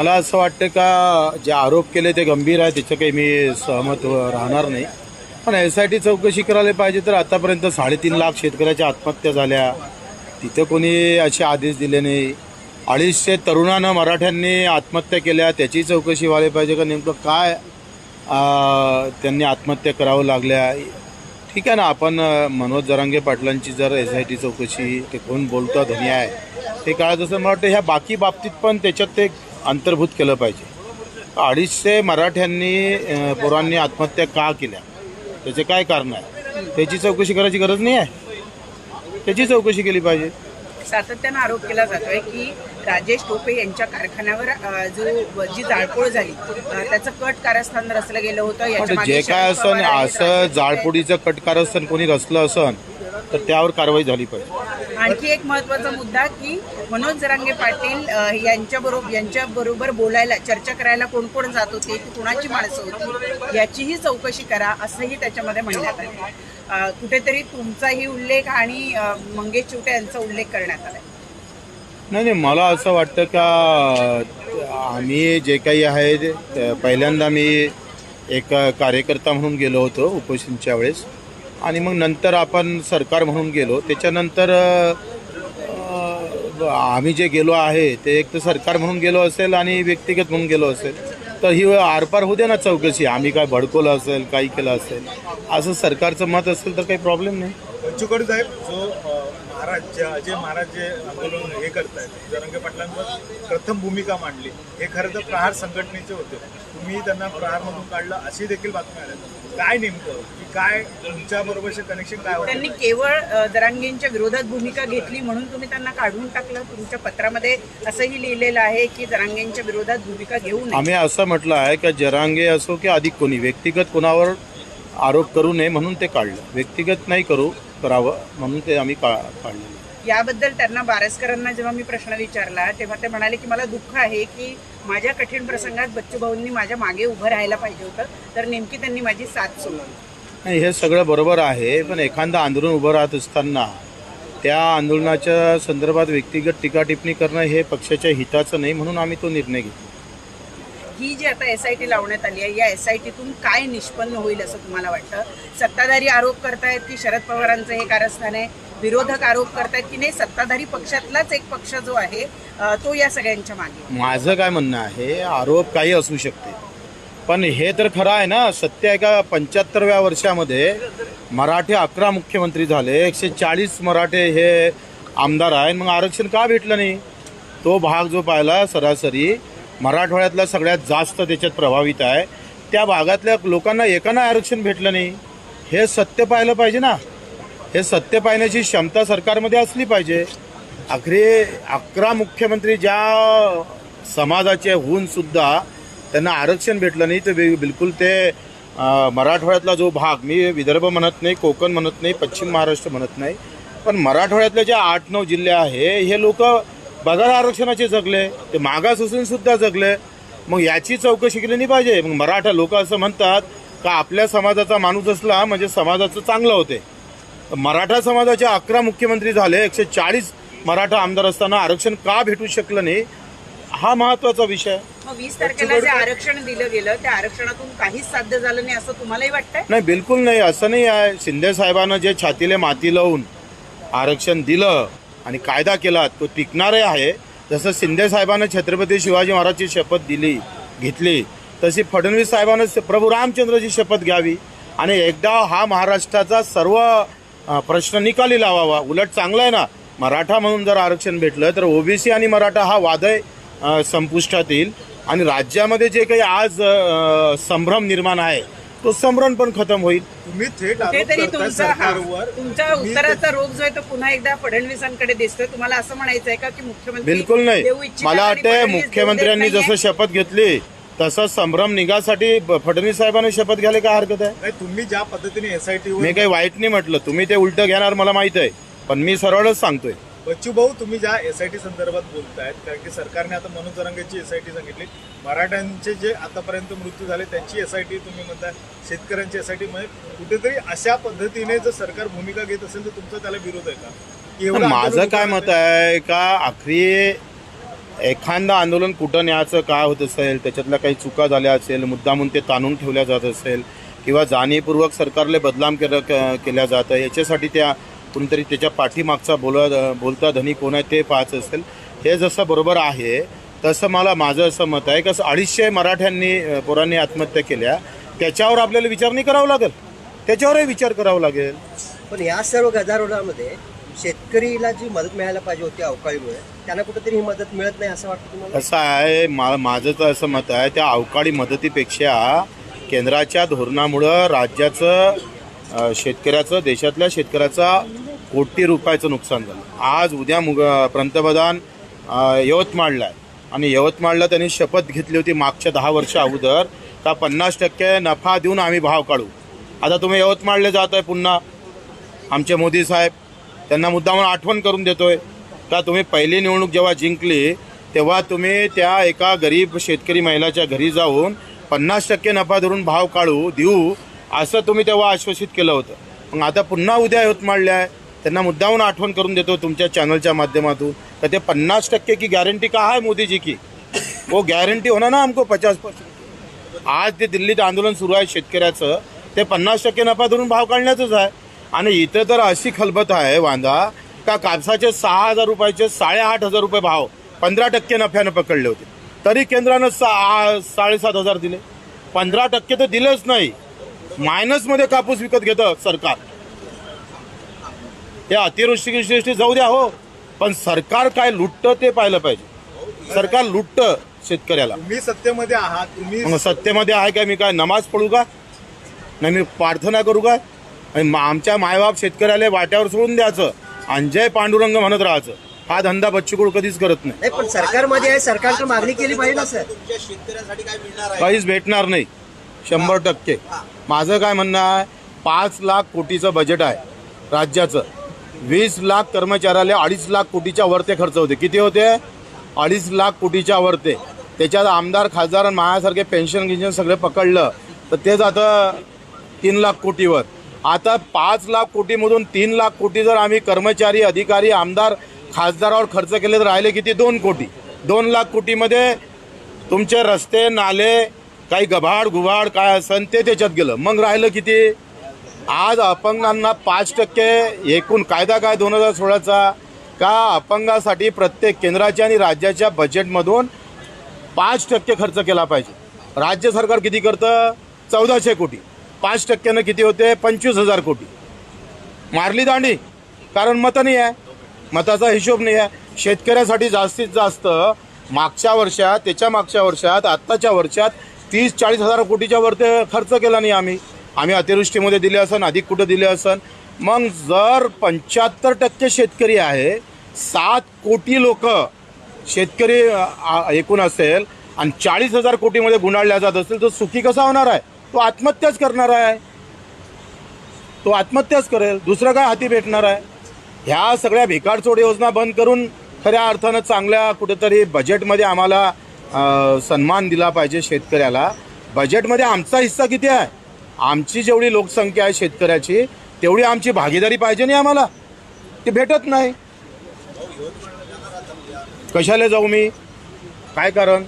मला असं वाटतं का जे आरोप केले ते गंभीर आहे त्याचं काही मी सहमत राहणार नाही. पण एस आय टी चौकशी करायला पाहिजे तर आतापर्यंत साडेतीन लाख शेतकऱ्याच्या आत्महत्या झाल्या. तिथं कोणी असे आदेश दिले नाही. अडीचशे तरुणानं मराठ्यांनी आत्महत्या केल्या. त्याची चौकशी व्हायला पाहिजे का नेमकं काय त्यांनी आत्महत्या करावं लागल्या? ठीक आहे ना आपण मनोज जरांगे पाटलांची जर एस आय टी चौकशी ते कोण बोलतं धनी आहे ते काळात असं मला वाटतं ह्या बाकी बाबतीत पण त्याच्यात ते अंतर्भूत केलं पाहिजे. अडीचशे मराठ्यांनी पोरांनी आत्महत्या का केल्या? त्याचे काय कारण आहे? त्याची चौकशी करायची गरज नाही आहे? त्याची चौकशी केली पाहिजे. सातत्यानं आरोप केला जातोय की राजेश टोपे यांच्या कारखान्यावर जो जी जाळपोळ झाली त्याचं कट कारस्थान रचलं गेलं होतं. मागे जे काय असन आहेत, असं राजेश जाळपोडीचं कटकारस्थान कोणी रचलं असन तर त्यावर कारवाई झाली पाहिजे. आणखी एक महत्त्वाचा मुद्दा की मनोज जरांगे पाटील यांच्या बरोबर यांच्या बरोबर बोलायला चर्चा करायला कोण कोण जात होते की कुणाची माणसं होती याचीही चौकशी करा असंही त्याच्यामध्ये म्हणण्यात आलं. कुठेतरी तुमचाही उल्लेख आणि मंगेश चिवटे यांचा उल्लेख करण्यात आलाय नाही नाही मला असं वाटतं का आम्ही जे काही आहे पहिल्यांदा मी एक कार्यकर्ता म्हणून गेलो होतो उपोषणच्या वेळेस. आणि मग नंतर आपण सरकार म्हणून गेलो. त्याच्यानंतर आम्ही जे गेलो आहे ते एक तर सरकार म्हणून गेलो असेल आणि व्यक्तिगत म्हणून गेलो असेल. तर ही आरपार होऊ दे ना चौकशी. आम्ही काय भडकवलं असेल काही केलं असेल. असं सरकारचं मत असेल तर काही प्रॉब्लेम नाही. पंचुकडे साहेब जो महाराज जे अजय महाराज जे आंदोलन हे करतायत जरंगे पाटलांवर प्रथम भूमिका मांडली हे खरं तर प्रहार संघटनेचे होते. तुम्ही त्यांना प्रहारमधून काढलं अशी देखील बातम्या आल्या. काय नेमकं? की काय तुमच्या बरोबरचे कनेक्शन काय त्यांनी केवळ दरांगेंच्या विरोधात भूमिका घेतली म्हणून तुम्ही त्यांना काढून टाकलं. तुमच्या पत्रामध्ये असंही लिहिलेलं आहे की दरांगेंच्या विरोधात भूमिका घेऊ नये. आम्ही असं म्हटलं आहे की जरांगे असो की अधिक कोणी व्यक्तिगत कोणावर आरोप करू नये म्हणून ते काढलं. व्यक्तिगत नाही करू करावं म्हणून ते आम्ही का काढलेलं याबद्दल त्यांना बारसकरांना जेव्हा मी प्रश्न विचारला तेव्हा ते म्हणाले की मला दुःख आहे की माझ्या कठीण प्रसंगात बच्चू भाऊंनी माझ्या मागे उभं राहायला पाहिजे होतं तर नेमकी त्यांनी माझी साथ सोडली नाही हे सगळं बरोबर आहे पण एखादं आंदोलन उभं राहत असताना त्या आंदोलनाच्या संदर्भात व्यक्तिगत टीका टिप्पणी करणं हे पक्षाच्या हिताचं नाही म्हणून आम्ही तो निर्णय घेतला. ही जी आता एस आय टी लावण्यात आली आहे या एस आय टीतून काय निष्पन्न होईल असं तुम्हाला वाटतं? सत्ताधारी आरोप करतायत की शरद पवारांचं हे कारस्थान आहे विरोधक आरोप करतायत की नाही? सत्ताधारी पक्षातलाच एक पक्ष जो आहे तो या सगळ्यांच्या मागे माझं काय म्हणणं आहे आरोप काही असू शकते. पण हे तर खरं आहे ना सत्य आहे का? पंच्याहत्तरव्या वर्षामध्ये मराठे अकरा मुख्यमंत्री झाले एकशे चाळीस मराठे हे आमदार आहेत मग आरक्षण का भेटलं नाही? तो भाग जो पाहिला सरासरी मराठवाड्यातला सगळ्यात जास्त त्याच्यात प्रभावित आहे. त्या भागातल्या लोकांना एकाना आरक्षण भेटलं नाही. हे सत्य पाहिलं पाहिजे ना. हे सत्य पाहण्याची क्षमता सरकारमध्ये असली पाहिजे. अखरे अकरा मुख्यमंत्री ज्या समाजाचे होऊन सुद्धा त्यांना आरक्षण भेटलं नाही तर बिलकुल ते मराठवाड्यातला जो भाग मी विदर्भ म्हणत नाही कोकण म्हणत नाही पश्चिम महाराष्ट्र म्हणत नाही. पण मराठवाड्यातले जे आठ नऊ जिल्हे आहे हे लोक बघा आरक्षणाचे जगले ते मागास असून सुद्धा जगले. मग याची चौकशी केली नाही पाहिजे. मग मराठा लोक असं म्हणतात का आपल्या समाजाचा माणूस असला म्हणजे समाजाचं चांगलं होते. मराठा समाजाचे अकरा मुख्यमंत्री झाले एकशे चाळीस मराठा आमदार असताना आरक्षण का भेटू शकलं नाही? हा महत्त्वाचा विषय. आहे. मग वीस तारखेला जे आरक्षण दिलं गेलं त्या आरक्षणातून काहीच साध्य झालं नाही असं तुम्हालाही वाटतंय? नाही बिलकुल नाही. असं नाही आहे. शिंदे साहेबांना जे छातीले माती लावून आरक्षण दिलं आणि कायदा केला तो टिकणारे आहे. जसं शिंदे छत्रपती शिवाजी महाराजची शपथ दिली घेतली तशी फडणवीस साहेबानं प्रभू रामचंद्रची शपथ घ्यावी. आणि एकदा हा महाराष्ट्राचा सर्व प्रश्न निकाली लावावा. उलट चांगला आहे ना मराठा म्हणून जर आरक्षण भेटलं तर ओबीसी आणि मराठा हा वादय संपुष्टात येईल. आणि राज्यामध्ये जे काही आज संभ्रम निर्माण आहे तो संभ्रम पण खतम होईल. तुम्ही थेट आरोप कुठेतरी करताय तुमचा हा, सरकारवर. तुमचा तुम्ही उत्तराचा रोग जो आहे तो पुन्हा एकदा फडणवीसांकडे दिसतोय. तुम्हाला असं म्हणायचं आहे का की मुख्यमंत्री बिलकुल नाही. देऊ इच्छितात मला आणि वाटतं फडणवीस देऊ देत मुख्यमंत्र्यांनी नाहीये? जसं शपथ घेतली तसं संभ्रम निघासाठी ब- फडणवीस साहेबांनी शपथ घ्यायला काय हरकत आहे? नाही, तुम्ही ज्या पद्धतीने एसआयटी मी काही वाईट नाही म्हटलं. तुम्ही ते उलट घेणार मला माहीत आहे. पण मी सरळच सांगतोय. बच्चू भाऊ तुम्ही ज्या एसआयटी संदर्भात बोलतायत कारण की सरकारने आता मनोज जरांगेची एसआयटी सांगितली. मराठ्यांचे जे आतापर्यंत मृत्यू झाले त्यांची एसआयटी तुम्ही म्हणताय शेतकऱ्यांची एसआयटी म्हणजे कुठेतरी अशा पद्धतीने जर सरकार भूमिका घेत असेल तर तुमचा त्याला विरोध आहे का? माझं काय मत आहे का आखरी एखादं आंदोलन कुठं न्यायचं काय होत असेल त्याच्यातल्या काही चुका झाल्या असेल मुद्दामून ते ताणून ठेवल्या जात असेल किंवा जाणीवपूर्वक सरकारले बदनाम केलं केल्या जातं याच्यासाठी त्या कोणीतरी त्याच्या पाठीमागचा बोला बोलता धनी कोण आहे ते पाहायचं असेल. हे जसं बरोबर आहे तसं मला माझं असं मत आहे कसं अडीचशे मराठ्यांनी पोरांनी आत्महत्या केल्या त्याच्यावर आपल्याला विचार नाही करावा लागेल. त्याच्यावरही विचार करावा लागेल. पण या सर्व गदारोळामध्ये शेतकरीला जी मदत मिळायला पाहिजे होती अवकाळीमुळे त्यांना कुठेतरी ही मदत मिळत नाही असं वाटतं तुम्हाला? कसं आहे मा माझं तर असं मत आहे त्या अवकाळी मदतीपेक्षा केंद्राच्या धोरणामुळं राज्याचं शेतकऱ्याचं देशातल्या शेतकऱ्याचा कोटी रुपयाचं नुकसान झालं. आज उद्या मुग पंतप्रधान यवतमाळला आहे आणि यवतमाळला त्यांनी शपथ घेतली होती मागच्या दहा वर्ष अगोदर का पन्नास टक्के नफा देऊन आम्ही भाव काढू. आता तुम्ही यवतमाळला जात आहे पुन्हा. आमचे मोदी साहेब त्यांना मुद्दामून आठवण करून देतोय. का तुम्ही पहिली निवडणूक जेव्हा जिंकली तेव्हा तुम्ही त्या एका गरीब शेतकरी महिलाच्या घरी जाऊन पन्नास टक्के नफा धरून भाव काढू देऊ असं तुम्ही तेव्हा आश्वासित केलं होतं. मग आता पुन्हा उद्या यवतमाळले आहे. त्यांना मुद्दाहून आठवण करून देतो तुमच्या चॅनलच्या माध्यमातून. तर ते पन्नास टक्के की गॅरंटी का आहे मोदीजी की? वो गॅरंटी होणार ना हमको पचास पर्सेंट आज ते दिल्लीत आंदोलन सुरू आहे शेतकऱ्याचं. ते पन्नास टक्के नफा धरून भाव काढण्याचंच आहे. आणि इथं तर अशी खलबत आहे वांदा का कापसाचे सहा हजार रुपयाचे साडेआठ हजार रुपये भाव पंधरा टक्के नफ्यानं पकडले होते. तरी केंद्रानं सा साडेसात हजार दिले. पंधरा टक्के तर दिलेच नाही. मायनसमध्ये कापूस विकत घेतं सरकार. हे अतिवृष्टी गिष्टी जाऊ द्या हो. पण सरकार काय लुटतं ते पाहिलं पाहिजे. सरकार लुटतं शेतकऱ्याला. तुम्ही सत्तेमध्ये आहात तुम्ही मग सत्तेमध्ये आहे का मी काय नमाज पडू का? नाही मी प्रार्थना करू का? आणि मा- आमच्या मायबाप शेतकऱ्याला वाट्यावर सोडून द्यायचं आणि जय पांडुरंग म्हणत राहायचं. हा धंदा बच्चूकुळ कधीच करत नाही. पण सरकारमध्ये आहे सरकारकडे मागणी केली पाहिजे ना सर. काहीच भेटणार नाही. शंभर टक्के. माझं काय म्हणणं आहे पाच लाख कोटीचं बजेट आहे राज्याचं. वीस लाख कर्मचाऱ्याला अडीच लाख कोटीच्या वरते खर्च होते. किती होते? अडीच लाख कोटीच्या वरते. त्याच्यात आमदार खासदार आणि माझ्यासारखे पेन्शन गिन्शन सगळे पकडलं. तर ते जातं तीन लाख कोटीवर. आता पाच लाख कोटीमधून तीन लाख कोटी जर आम्ही कर्मचारी अधिकारी आमदार खासदारावर खर्च केले तर राहिले किती? दोन कोटी. दोन लाख कोटीमध्ये तुमचे रस्ते नाले काही गभाड गुभाड काय असन ते त्याच्यात गेलं. मग राहिलं किती आज अपंगांना पाच टक्के एकूण कायदा काय दोन हजार सोळाचा? का अपंगासाठी प्रत्येक केंद्राच्या आणि राज्याच्या बजेटमधून पाच टक्के खर्च केला पाहिजे? राज्य सरकार किती करतं? चौदाशे कोटी. पाच टक्क्यानं किती होते? पंचवीस हजार कोटी. मारली दांडी. कारण मतं नाही आहे. मताचा हिशोब नाही आहे. शेतकऱ्यासाठी जास्तीत जास्त मागच्या वर्षात त्याच्या मागच्या वर्षात आत्ताच्या वर्षात तीस चाळीस हजार कोटीच्या वरती खर्च केला नाही आम्ही. आम्ही अतिवृष्टीमध्ये दिले असन अधिक कुठं दिले असन. मग जर पंच्याहत्तर टक्के शेतकरी आहे सात कोटी लोक शेतकरी एकूण असेल आणि चाळीस हजार कोटीमध्ये गुंडाळल्या जात असेल तर सुखी कसा होणार आहे? तो आत्महत्याच करणार आहे. तो आत्महत्याच करेल. दुसरं काय हाती भेटणार आहे? ह्या सगळ्या भिकारचोड योजना बंद करून खऱ्या अर्थानं चांगल्या कुठेतरी बजेटमध्ये आम्हाला सन्मान दिला पाहिजे शेतकऱ्याला. बजेटमध्ये आमचा हिस्सा किती आहे? आमची जेवढी लोकसंख्या आहे शेतकऱ्याची तेवढी आमची भागीदारी पाहिजे नाही आम्हाला. ती भेटत नाही. कशाला जाऊ मी? काय कारण?